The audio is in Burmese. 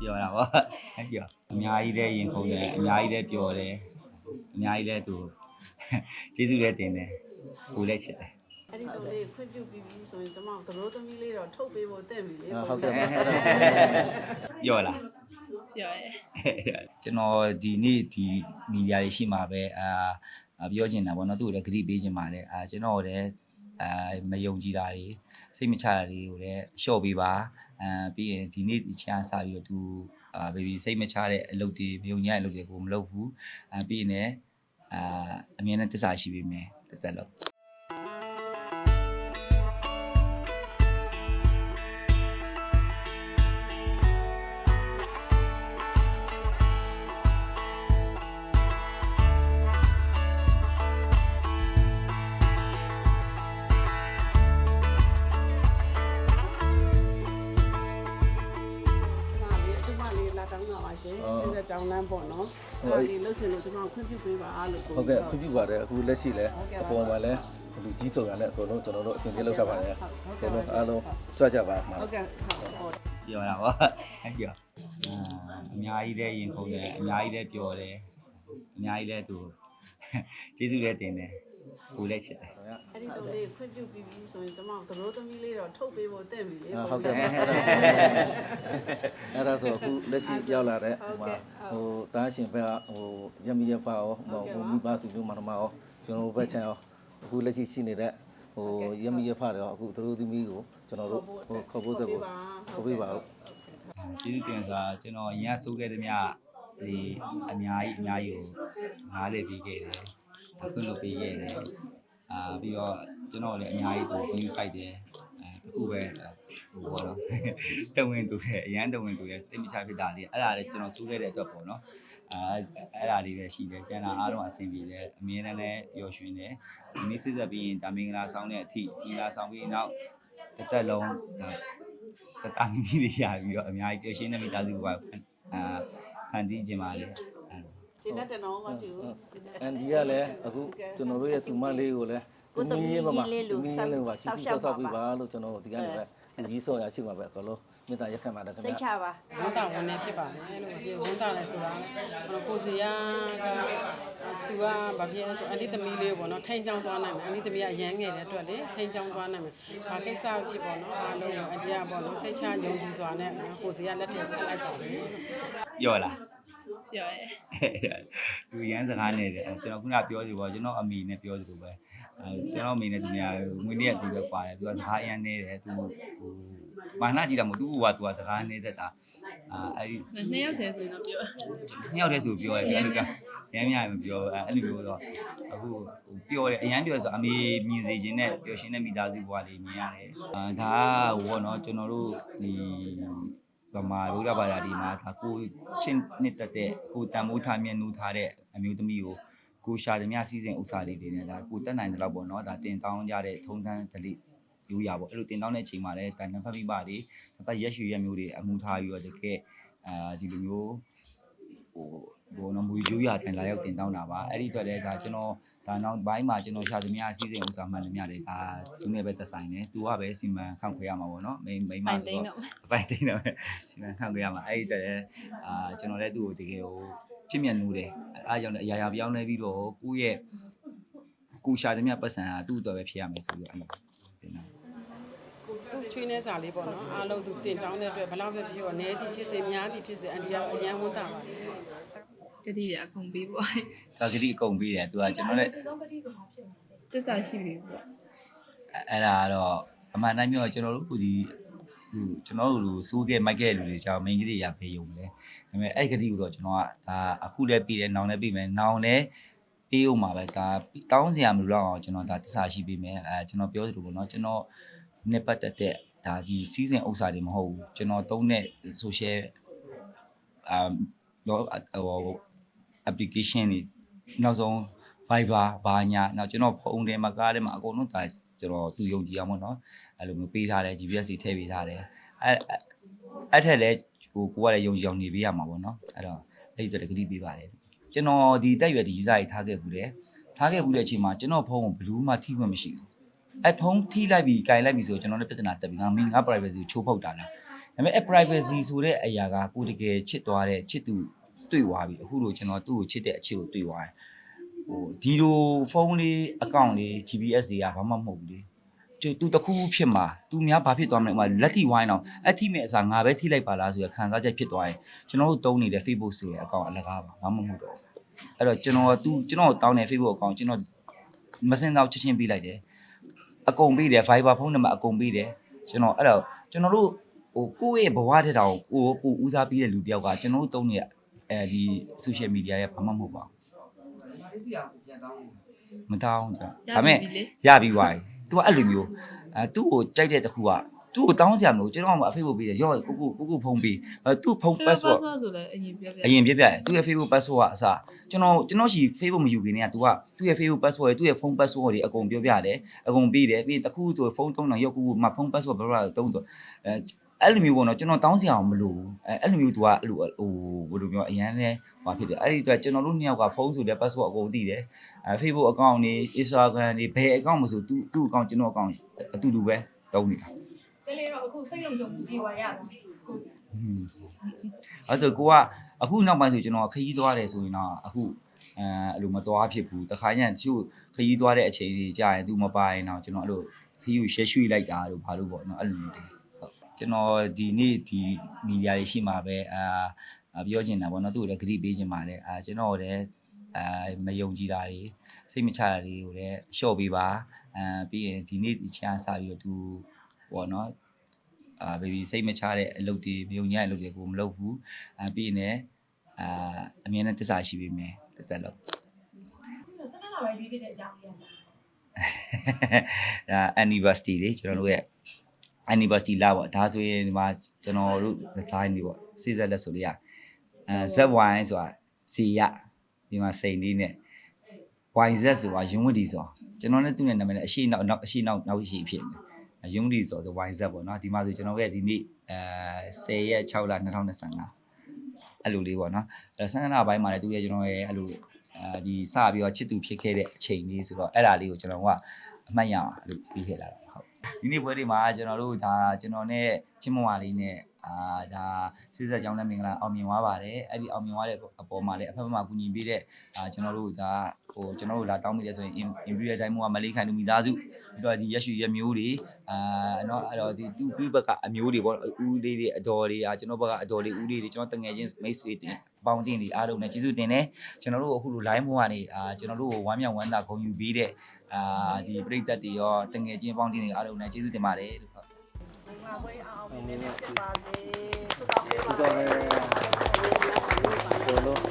ပြောတာပေါ့အဲ့ပြောအများကြီးလည်းရင်ခုန်တယ်အများကြီးလည်းပျော်တယ်အများကြီးလည်းသူကျေးဇူးလည်းတင်တယ်ကိုလည်းချစ်တယ်အဲ့ဒီတော့လေးခွင့်ပြုပြီးပြီဆိုရင်ကျမတို့သရိုးသမီးလေးတော့ထုတ်ပေးဖို့တင့်ပြီလေဟုတ်ကဲ့ပါအဲ့ဒါပြောလားပြောရဲကျွန်တော်ဒီနေ့ဒီမီဒီယာတွေရှိမှာပဲအာအာပြောချင်တာပေါ့နော်သူ့ကိုလည်းဂရုပေးချင်ပါတယ်အာကျွန်တော်လည်းအာမယုံကြည်တာတွေစိတ်မချတာတွေကိုလည်းလျှော့ပေးပါ အာပြီးရင်ဒီနေ့ဒီချမ်းစားပြီးတော့သူအာဘေဘီစိတ်မချတဲ့အလုပ်တွေမယုံကြတဲ့အလုပ်တွေကိုမလုပ်ဘူးအာပြီးရင်လည်းအာအမြဲတမ်းတစ္ဆာရှိပေးမယ်တက်တက်လို့ တောင်းတာပါရှင်စဉ်းစားကြောင်းလမ်းပေါ့နော်အဲ့ဒီလှုပ်ချင်လို့ကျမခွင့်ပြုပေးပါလို့ဟုတ်ကဲ့ခွင့်ပြုပါတယ်အခုလက်ရှိလဲအပေါ်မှာလဲလူကြီးဆောင်ရတဲ့အကုန်လုံးကျွန်တော်တို့အစီအစဉ်လုပ်ထားပါတယ်အကုန်လုံးအားလုံးကြွကြပါမှာဟုတ်ကဲ့ဟုတ်ဟုတ်ပြောတာပေါ့အဲ့ပြောအာအများကြီးလည်းရင်ခုန်တယ်အများကြီးလည်းပျော်တယ်အများကြီးလည်းသူကျေးဇူးလည်းတင်တယ် ကိုလည်းချစ်တယ်အဲ့ဒီတော့လေးခွင့်ပြုပြီးပြီဆိုရင်ကျမတို့သရိုးသမီးလေးတော့ထုတ်ပေးဖို့တင့်ပြီလေဟုတ်ကဲ့ပါအဲ့ဒါအဲ့ဒါဆိုအခုလက်ရှိရောက်လာတဲ့ဟိုမှာဟိုတားရှင်ဘက်ကဟိုရမီရပါရောဟိုမိဘစုမျိုးမနမရောကျွန်တော်ဘက်ချန်ရောအခုလက်ရှိရှိနေတဲ့ဟိုရမီရဖတွေရောအခုသူတို့သမီးကိုကျွန်တော်တို့ဟိုခေါ်ဖို့သက်ကိုခေါ်ပေးပါဦးကျေးဇူးတင်စွာကျွန်တော်အရင်စိုးခဲ့သမျှဒီအများကြီးအများကြီးကိုနားလည်ပြီးခဲ့တယ် အခုလုပ်ပြီးခဲ့တယ်အာပြီးတော့ကျွန်တော်လည်းအများကြီးသူ view site တယ်အဲတခုပဲဟိုဘောတော့တဝင်သူရဲ့အရန်တဝင်သူရဲ့စိတ်မချဖြစ်တာလေးအဲ့ဒါလည်းကျွန်တော်စိုးခဲ့တဲ့အတွက်ပေါ့နော်အာအဲ့ဒါလေးပဲရှိတယ်ကျန်တာအားလုံးအဆင်ပြေတယ်အမြဲတမ်းလည်းပျော်ရွှင်တယ်ဒီနေ့စစ်ဆက်ပြီးရင်ဒါမင်္ဂလာဆောင်တဲ့အထိမင်္ဂလာဆောင်ပြီးနောက်တစ်သက်လုံးဒါတတမီမီတွေရပြီးတော့အများကြီးပျော်ရွှင်တဲ့မိသားစုကအာဖန်တီးခြင်းပါလေ အဲ့လိုကျင်းတဲ့တော့မတူအန်ဒီကလည်းအခုကျွန်တော်တို့ရဲ့တူမလေးကိုလည်းတူမီးမမတူမီးလေးပါချီချီဆောက်ဆောက်ပြီးပါလို့ကျွန်တော်တို့ဒီကနေ့ပဲကြီးဆောင်ရရှိမှာပဲအကုန်လုံးမြေတားရက်ခံပါတယ်ခင်ဗျာစိတ်ချပါဝန်တာဝန်နဲ့ဖြစ်ပါတယ်လို့ပြောဝန်တာလည်းဆိုတာကိုစီယာကသူကဘာဖြစ်လဲဆိုအန်တီသမီးလေးပေါ့နော်ထိန်ချောင်းသွားနိုင်မယ်အန်တီသမီးကအရန်ငယ်တဲ့အတွက်လေထိန်ချောင်းသွားနိုင်မယ်ဘာကိစ္စဖြစ်ပေါ့နော်အားလုံးအန်တီကပေါ့နော်စိတ်ချယုံကြည်စွာနဲ့ကိုစီယာလက်ထည့်ဆက်လိုက်ပါမယ်ပြောလား ပြောရဲသူရန်စကားနဲ့တယ်အဲကျွန်တော်ခုနပြောစီပေါ့ကျွန်တော်အမိနဲ့ပြောသလိုပဲအဲကျွန်တော်အမိနဲ့သူများငွေနေ့ကသူပဲပါတယ်သူကစကားအရန်နေတယ်သူဟိုဘာနာကြည့်တာမဟုတ်သူကသူကစကားနေတတ်တာအာအဲ့ဒီနှစ်ယောက်တည်းဆိုရင်တော့ပြောနှစ်ယောက်တည်းဆိုပြောရတယ်အဲ့လိုကရမ်းများမပြောအဲအဲ့လိုမျိုးတော့အခုဟိုပြောတယ်အရန်ပြောဆိုအမေမြင်စေခြင်းနဲ့ပျော်ရွှင်တဲ့မိသားစုဘဝလေးမြင်ရတယ်အာဒါကဟိုပေါ့နော်ကျွန်တော်တို့ဒီ ဗမာဗုဒ္ဓဘာသာဒီမှာဒါကိုချင်းနှစ်သက်တဲ့ကိုတန်မိုးထားမြတ်နူးထားတဲ့အမျိုးသမီးကိုကိုရှာသမျှစီစဉ်ဥစ္စာလေးတွေနဲ့ဒါကိုတက်နိုင်တဲ့လောက်ပေါ့နော်ဒါတင်တောင်းကြတဲ့ထုံတန်းဒလိရိုးရပေါ့အဲ့လိုတင်တောင်းတဲ့အချိန်မှာလည်းတန်နဖတ်မိပါတွေနဖတ်ရက်ရွှေရက်မျိုးတွေအမှုထားပြီးတော့တကယ်အာဒီလိုမျိုးဟို ဘောနော်မူရိုးရတိုင်လာရောက်တင်တောင်းတာပါအဲ့ဒီအတွက်လည်းဒါကျွန်တော်ဒါနောက်ဘိုင်းမှာကျွန်တော်ရှာသမျှအစည်းအဝေးဥစားမှန်သမျှတွေဒါသူနဲ့ပဲသက်ဆိုင်တယ်သူကပဲစီမံခန့်ခွဲရမှာပေါ့နော်မိန်မိန်မဆိုတော့အပိုင်တိန်တော့စီမံခန့်ခွဲရမှာအဲ့ဒီအတွက်လည်းအာကျွန်တော်လည်းသူ့ကိုတကယ်ဟိုချစ်မြတ်နိုးတယ်အားကြောင့်လည်းအရာရာပြောင်းလဲပြီးတော့ကိုယ့်ရဲ့ကိုရှာသမျှပတ်စံဟာသူ့အတွက်ပဲဖြစ်ရမယ်ဆိုပြီးတော့အဲ့လိုတင်တာသူချွေးနေစာလေးပေါ့နော်အားလုံးသူတင်တောင်းတဲ့အတွက်ဘယ်လောက်ပဲဖြစ်ရောနဲသည်ဖြစ်စေများသည်ဖြစ်စေအန်တီကအရန်ဝန်တာပါတယ် တတိယအကုန်ပြီးပေါ့ဒါကတိအကုန်ပြီးတယ်သူကကျွန်တော်လည်းတစ္ဆာရှိပြီပေါ့အဲ့ဒါကတော့အမှန်တမ်းပြောရင်ကျွန်တော်တို့ဒီဟိုကျွန်တော်တို့လူစိုးခဲ့မိုက်ခဲ့လူတွေကြောင့် main ကလေးရပေးရုံပဲဒါပေမဲ့အဲ့ကတိကိုတော့ကျွန်တော်ကဒါအခုလည်းပြီးတယ်နောင်လည်းပြီးမယ်နောင်လည်းပေးဦးမှာပဲဒါတောင်းစရာမလိုတော့အောင်ကျွန်တော်ဒါတစားရှိပေးမယ်အဲကျွန်တော်ပြောသလိုပေါ့နော်ကျွန်တော်နှစ်ပတ်တက်တဲ့ဒါဒီစီးစင်ဥစ္စာတွေမဟုတ်ဘူးကျွန်တော်သုံးတဲ့ social အာတော့ဟို application တွေနောက်ဆုံး Viber ဘာညာနောက်ကျွန်တော်ဖုန်းထဲမှာကားထဲမှာအကုန်လုံးဒါကျွန်တော်သူယုံကြည်အောင်ပေါ့နော်အဲ့လိုမျိုးပေးထားတယ် GPS တွေထည့်ပေးထားတယ်အဲ့အဲ့ထက်လည်းဟိုကိုကလည်းယုံကြည်အောင်နေပေးရမှာပေါ့နော်အဲ့တော့အဲ့ဒီတော့တကတိပေးပါတယ်ကျွန်တော်ဒီတက်ရွယ်ဒီစားကြီးထားခဲ့ဘူးတယ်ထားခဲ့ဘူးတဲ့အချိန်မှာကျွန်တော်ဖုန်းကိုဘယ်လို့မှထိခွင့်မရှိဘူးအဲဖုန်းထိလိုက်ပြီးကင်လိုက်ပြီးဆိုကျွန်တော်လည်းပြဿနာတက်ပြီးငါမင်းငါ privacy ကိုချိုးဖောက်တာလားဒါပေမဲ့အဲ privacy ဆိုတဲ့အရာကကိုတကယ်ချစ်သွားတဲ့ချစ်သူ တွေ့သွားပြီအခုလိုကျွန်တော်သူ့ကိုချစ်တဲ့အချစ်ကိုတွေ့သွားတယ်ဟိုဒီလိုဖုန်းလေးအကောင့်လေး GPS တွေကဘာမှမဟုတ်ဘူးလေကျသူတခုခုဖြစ်မှာသူများဘာဖြစ်သွားမလဲဥပမာလက်ထိဝိုင်းအောင်အထိမဲ့အစားငါပဲထိလိုက်ပါလားဆိုရခံစားချက်ဖြစ်သွားရင်ကျွန်တော်တို့တုံးနေတဲ့ Facebook ဆိုတဲ့အကောင့်အလကားပါဘာမှမဟုတ်တော့ဘူးအဲ့တော့ကျွန်တော်သူကျွန်တော်တောင်းတဲ့ Facebook အကောင့်ကျွန်တော်မစင်တော့ချက်ချင်းပေးလိုက်တယ်အကုန်ပေးတယ် Viber ဖုန်းနံပါတ်အကုန်ပေးတယ်ကျွန်တော်အဲ့တော့ကျွန်တော်တို့ဟိုကိုယ့်ရဲ့ဘဝတဲ့တောင်ကိုယ်ကိုဦးစားပေးတဲ့လူတယောက်ကကျွန်တော်တို့တုံးနေတဲ့ အဲဒီ social media ရဲ့ဘာမှမဟုတ်ပါဘူးမတောင်းကြဒါပေမဲ့ရပြီးသွားပြီ तू ကအဲ့လိုမျိုးအဲသူ့ကိုကြိုက်တဲ့တစ်ခုကသူ့ကိုတောင်းစရာမလိုကျွန်တော်က Facebook ပေးတယ်ရောကိုကိုကိုကိုဖုန်းပေးအဲသူ့ဖုန်း password ဆိုလည်းအရင်ပြောပြအရင်ပြပြတယ်သူ့ရဲ့ Facebook password ကအစားကျွန်တော်ကျွန်တော်ရှိ Facebook မယူခင်တည်းက तू ကသူ့ရဲ့ Facebook password တွေသူ့ရဲ့ phone password တွေအကုန်ပြောပြတယ်အကုန်ပေးတယ်ပြီးရင်တစ်ခုဆိုဖုန်းသုံးတော့ရောက်ကူမဖုန်း password ဘယ်လိုလဲတုံးဆိုအဲ အဲ့လိုမျိုးပေါ့နော်ကျွန်တော်တောင်းစရာမလိုဘူးအဲအဲ့လိုမျိုး तू ကအဲ့လိုဟိုဘယ်လိုပြောအရန်လဲဟိုဖြစ်တယ်အဲ့ဒီအတွက်ကျွန်တော်တို့နှစ်ယောက်ကဖုန်းဆိုတဲ့ password အကုန်သိတယ်အဲ Facebook account တွေ Instagram တွေဘယ် account မဆိုသူ့သူ့ account ကျွန်တော် account အတူတူပဲတုံးနေတာကလေးတော့အခုစိတ်လုံးကြုံပြေဝရတာကိုအဲ့ဆိုကိုကအခုနောက်ပိုင်းဆိုကျွန်တော်ခရီးသွားတယ်ဆိုရင်တော့အခုအဲအဲ့လိုမသွားဖြစ်ဘူးတခါကျရင်တချို့ခရီးသွားတဲ့အချိန်ကြီးကြာရင် तू မပါရင်တော့ကျွန်တော်အဲ့လိုခရီးကိုရှယ်ရွှေ့လိုက်တာတို့ဘာလို့ပေါ့နော်အဲ့လိုမျိုးတွေဟုတ် ကျွန်တော်ဒီနေ့ဒီမီဒီယာတွေရှိမှာပဲအာအာပြောချင်တာပေါ့နော်သူ့ကိုလည်းဂရိပေးချင်ပါတယ်အာကျွန်တော်လည်းအာမယုံကြည်တာတွေစိတ်မချတာတွေကိုလည်းလျှော့ပေးပါအာပြီးရင်ဒီနေ့ဒီချမ်းစားပြီးတော့ तू ပေါ့နော် အာဘေဘီစိတ်မချတဲ့အလုပ်တွေမြုံညံ့တဲ့အလုပ်တွေကိုမလုပ်ဘူးအာပြီးရင်လည်းအာအမြဲတမ်းတစ္ဆာရှိပေးမယ်တက်တက်လို့ စနေလာပဲပြီးဖြစ်တဲ့အကြောင်းလေးอ่ะ ဒါ anniversary လေကျွန်တော်တို့ရဲ့ anniversary လာပေါ့ဒါဆိုရင်ဒီမှာကျွန်တော်တို့ design တွေပေါ့စေစက်လက်ဆိုလေးရအဲ ZY ဆိုတာစီရဒီမှာစိန်လေးနဲ့ YZ ဆိုတာယွန်းဝတီဆိုကျွန်တော်လည်းသူ့ရဲ့နာမည်နဲ့အရှိနောက်နောက်အရှိနောက်နောက်ရှိဖြစ်နေယွန်းဝတီဆိုဆို YZ ပေါ့နော်ဒီမှာဆိုကျွန်တော်ရဲ့ဒီနေ့အဲ10ရက်6လ2025အဲ့လိုလေးပေါ့နော်အဲဆန္ဒနာပိုင်းမှာလည်းသူရဲ့ကျွန်တော်ရဲ့အဲ့လိုအဲဒီစပြီးတော့ချစ်သူဖြစ်ခဲ့တဲ့အချိန်လေးဆိုတော့အဲ့ဒါလေးကိုကျွန်တော်ကအမှတ်ရအောင်အဲ့လိုပြီးခဲ့လာတာဟုတ် ဒီနေ့ပွဲတွေမှာကျွန်တော်တို့ဒါကျွန်တော်နဲ့ချင်းမွာလေးနဲ့ အာဒါစိစက်ကြောင်းလည်းမင်္ဂလာအောင်မြင်သွားပါတယ်အဲ့ဒီအောင်မြင်သွားတဲ့အပေါ်မှာလည်းအဖက်ဖက်မှာကူညီပေးတဲ့အာကျွန်တော်တို့ဒါဟိုကျွန်တော်တို့လာတောင်းမိတယ်ဆိုရင် Imperial Time ကမလေးခိုင်လူမိသားစုပြီးတော့ဒီရက်ရွှေရမျိုးတွေအာနော်အဲ့တော့ဒီသူ့ပြည်ဘက်ကအမျိုးတွေပေါ့ဦးလေးတွေအတော်တွေအာကျွန်တော်ဘက်ကအတော်တွေဦးလေးတွေကျွန်တော်တငယ်ချင်းမိတ်ဆွေတွေပေါင်းတင်တွေအားလုံးနဲ့ကျေးဇူးတင်တယ်ကျွန်တော်တို့အခုလို live မှာနေအာကျွန်တော်တို့ကိုဝမ်းမြောက်ဝမ်းသာဂုဏ်ယူပေးတဲ့အာဒီပြိတ္တတွေရောတငယ်ချင်းပေါင်းတင်တွေအားလုံးနဲ့ကျေးဇူးတင်ပါတယ် baboy ang awin ni Nete Pali. Subakoy. Subakoy. Tulo.